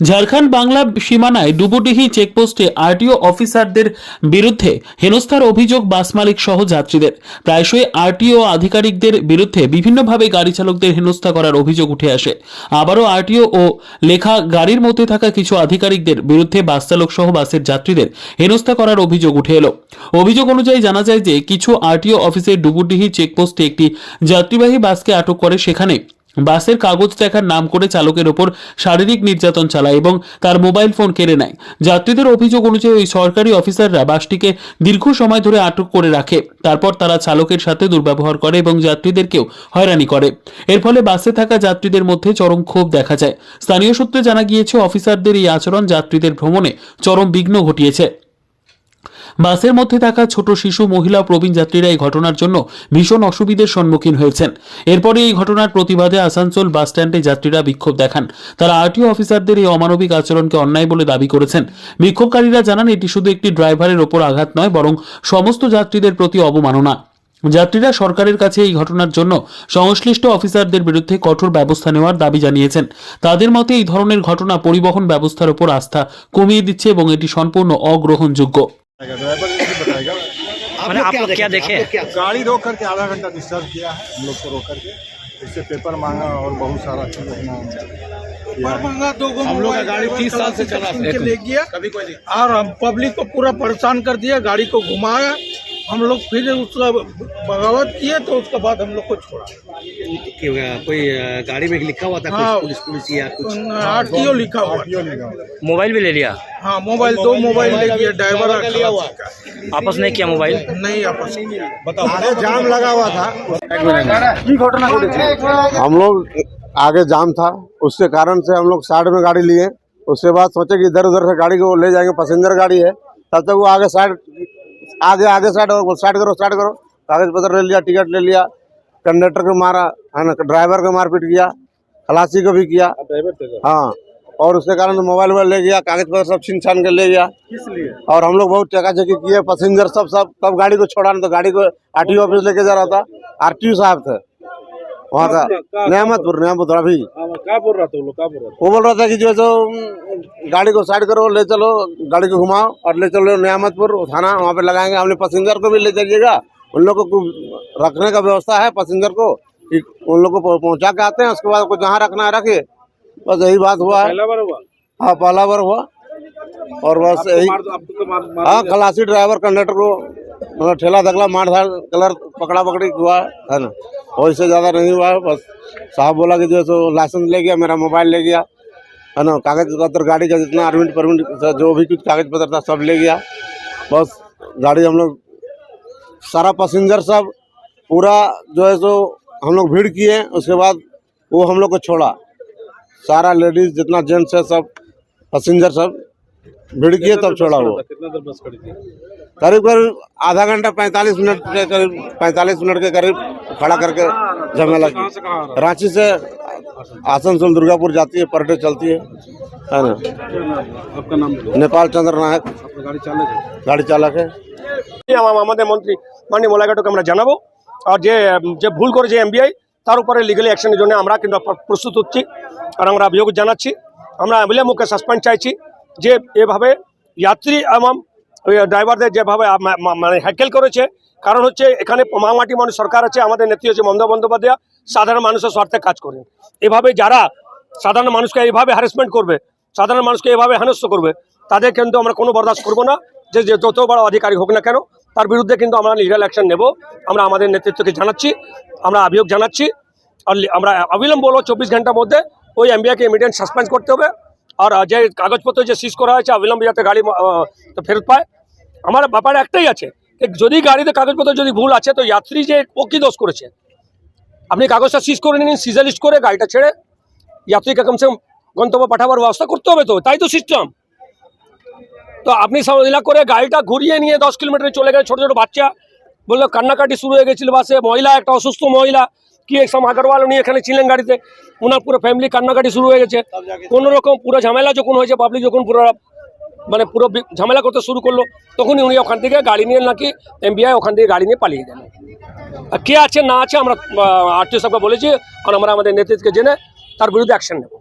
ঝাড়খণ্ড বাংলা সীমানায় ডুবুডিহি চেকপোস্টে আরটিও অফিসারদের বিরুদ্ধে হেনস্থার অভিযোগ বাস মালিক সহ যাত্রীদের। প্রায়শই আরটিও আধিকারিকদের বিরুদ্ধে বিভিন্নভাবে গাড়ি চালকদের হেনস্থা করার অভিযোগ উঠে আসে। আবারও আরটিও ও লেখা গাড়ির মধ্যে থাকা কিছু আধিকারিকদের বিরুদ্ধে বাস চালক সহ বাসের যাত্রীদের হেনস্থা করার অভিযোগ উঠে এলো। অভিযোগ অনুযায়ী জানা যায় যে, কিছু আরটিও অফিসের ডুবুডিহি চেকপোস্টে একটি যাত্রীবাহী বাসকে আটক করে সেখানে বাসের কাগজ দেখার নাম করে চালকের ওপর শারীরিক নির্যাতন চালায় এবং তার মোবাইল ফোন কেড়ে নেয়। যাত্রীদের অভিযোগ অনুযায়ী ওই সরকারি অফিসাররা বাসটিকে দীর্ঘ সময় ধরে আটক করে রাখে। তারপর তারা চালকের সাথে দুর্ব্যবহার করে এবং যাত্রীদেরকেও হয়রানি করে। এর ফলে বাসে থাকা যাত্রীদের মধ্যে চরম ক্ষোভ দেখা যায়। স্থানীয় সূত্রে জানা গিয়েছে, অফিসারদের এই আচরণ যাত্রীদের ভ্রমণে চরম বিঘ্ন ঘটিয়েছে। বাসের মধ্যে থাকা ছোট শিশু, মহিলা প্রবীণ যাত্রীরা এই ঘটনার জন্য ভীষণ অসুবিধার সম্মুখীন হয়েছেন। এরপরে এই ঘটনার প্রতিবাদে আসানসোল বাস স্ট্যান্ডে যাত্রীরা বিক্ষোভ দেখান। তারা আরটিও অফিসারদের এই অমানবিক আচরণকে অন্যায় বলে দাবি করেছেন। বিক্ষোভকারীরা জানান, এটি শুধু একটি ড্রাইভারের ওপর আঘাত নয়, বরং সমস্ত যাত্রীদের প্রতি অবমাননা। যাত্রীরা সরকারের কাছে এই ঘটনার জন্য সংশ্লিষ্ট অফিসারদের বিরুদ্ধে কঠোর ব্যবস্থা নেওয়ার দাবি জানিয়েছেন। তাদের মতে, এই ধরনের ঘটনা পরিবহন ব্যবস্থার উপর আস্থা কমিয়ে দিচ্ছে এবং এটি সম্পূর্ণ অগ্রহণযোগ্য। ड्राइवर बताएगा। आप लोग क्या क्या देखे? गाड़ी रोक करके आधा घंटा डिस्टर्ब किया है हम लोग को रोक करके इससे पेपर मांगा और बहुत सारा चीज़ अपना किया हम लोग का गाड़ी तीस साल से चला ले गया और हम पब्लिक को पूरा परेशान कर दिया गाड़ी को घुमाया। हम लोग फिर उसका बगावत किए तो उसके बाद हम लोग को छोड़ा। कोई गाड़ी में लिखा हुआ था हाँ। कुछ पुलिस पुलिस या कुछ? आर टी ओ लिखा हुआ। मोबाइल भी ले लिया? हाँ मोबाइल दो मोबाइल ले गया ड्राइवर लिया हुआ। आपस नहीं किया मोबाइल? नहीं आपस आगे जाम लगा हुआ था। घटना हम लोग आगे जाम था। उसके कारण से हम लोग साइड में गाड़ी लिए। उसके बाद सोचे कि इधर उधर से गाड़ी को ले जाएँगे पैसेंजर गाड़ी है। तब तक वो आगे साइड आगे आगे स्टार्ट करो स्टार्ट करो स्टार्ट करो। कागज़ पत्र ले लिया टिकट ले लिया कंडक्टर को मारा है ना ड्राइवर को मारपीट किया खलासी को भी किया। हाँ और उसके कारण मोबाइल वोबाइल ले गया कागज़ पत्र सब छीन छान के ले गया। और हम लोग बहुत चकाचकी किए पैसेंजर सब सब तब गाड़ी को छोड़ा ना तो गाड़ी को आरटीओ ऑफ़िस लेके जा रहा था। आरटीओ साहब थे। वहाँ का नियामतपुर नियामतपुर अभी क्या बोल रहा था वो लोग? क्या बोल रहा वो बोल रहा था कि जो है गाड़ी को साइड करो ले चलो गाड़ी को घुमाओ और ले चलो नियामतपुर थाना वहाँ पे लगाएँगे। हमने पैसेंजर को भी ले चलिएगा। उन लोगों को रखने का व्यवस्था है पैसेंजर को कि उन लोगों को पहुँचा के आते हैं उसके बाद को जहाँ रखना है रखे बस यही बात हुआ है। बार हुआ? हाँ पहला बार हुआ। और बस यही हाँ खलासी ड्राइवर कंडक्टर को। मतलब ठेला धकला मार धार कलर पकड़ा पकड़ी हुआ है ना। और इससे ज़्यादा नहीं हुआ है बस साहब बोला कि जो है सो लाइसेंस ले गया मेरा मोबाइल ले गया है ना। कागज़ पत्र गाड़ी का जितना परमिट परमिट जो भी कुछ कागज़ पत्र था सब ले गया। बस गाड़ी हम लोग सारा पैसेंजर सब पूरा जो है सो हम लोग भीड़ किए उसके बाद वो हम लोग को छोड़ा। सारा लेडीज़ जितना जेंट्स है सब पैसेंजर सब भीड़ किए तब छोड़ा वो कितना देर बस खड़ी थी करीब करीब आधा घंटा पैंतालीस मिनट के करीब पैंतालीस मिनट के करीब खड़ा करके झमेला की रांची से आसनसोल दुर्गापुर जाती है पर डे चलती है है ना आपका नाम नेपाल चंद्र नायक गाड़ी चालक है गाड़ी चालक है আম- আমাদের মন্ত্রী মাননীয় মোলাঘাটকে আমরা জানাবো আর যে যে ভুল করেছে এমবিআই তার উপরে লিগালি অ্যাকশনের জন্য আমরা কিন্তু প্র- প্রস্তুত হচ্ছি আর আমরা অভিযোগ জানাচ্ছি আমরা বিলম্বকে সাসপেন্ড চাইছি যে এভাবে যাত্রী এবং ড্রাইভারদের যেভাবে মানে হ্যাকেল করেছে, কারণ হচ্ছে এখানে মামাটি মানুষ সরকার আছে, আমাদের নেত্রী হচ্ছে মমতা বন্দ্যোপাধ্যায়, সাধারণ মানুষের স্বার্থে কাজ করেন এভাবে যারা সাধারণ মানুষকে এইভাবে হ্যারাসমেন্ট করবে, সাধারণ মানুষকে এভাবে হেনস্থ করবে, তাদের কিন্তু আমরা কোনো বরদাস্ত করব না। যে যে যত বড় অধিকারী হোক না কেন, তার বিরুদ্ধে কিন্তু আমরা লিগাল অ্যাকশন নেব। আমরা আমাদের নেতৃত্বকে জানাচ্ছি, আমরা অভিযোগ জানাচ্ছি। আর আমরা অবিলম্ব হলো চব্বিশ ঘণ্টার মধ্যে ওই এমবিআইকে ইমিডিয়েট সাসপেন্ড করতে হবে। আর যে কাগজপত্র যে সিজ করা হয়েছে, অবিলম্বে যাতে গাড়ি ফেরত পায়। আমার ব্যাপার একটাই আছে যদি গাড়িতে কাগজপত্র যদি ভুল আছে, তো যাত্রী যে ও কী দোষ করেছে, আপনি কাগজটা সিজ করে নিন সিজে লিস্ট করে গাড়িটা ছেড়ে যাত্রীকে কমসে কম গন্তব্য পাঠাবার ব্যবস্থা করতে হবে তো, তাই তো সিস্টেম তো আপনি সামনা করে গাড়িটা ঘুরিয়ে নিয়ে দশ কিলোমিটার চলে গেছে ছোটো ছোটো বাচ্চা, বলল কান্নাকাটি শুরু হয়ে গেছিল বাসে, মহিলা, একটা অসুস্থ মহিলা কি একসম আগরওয়াল উনি এখানে ছিলেন গাড়িতে? ওনার পুরো ফ্যামিলি কান্নাকাটি শুরু হয়ে গেছে। কোনো রকম পুরো ঝামেলা যখন হয়েছে পাবলিক যখন পুরো মানে পুরো ঝামেলা করতে শুরু করল, তখনই উনি ওখান থেকে গাড়ি নিয়ে নাকি এমবিআই ওখান থেকে গাড়ি নিয়ে পালিয়ে গেলেন। আর কে আছে, না আছে, আমরা আরটিও সাহেবকে বলেছি আর আমরা আমাদের নেতৃত্বকে জেনে তার বিরুদ্ধে অ্যাকশন নেব।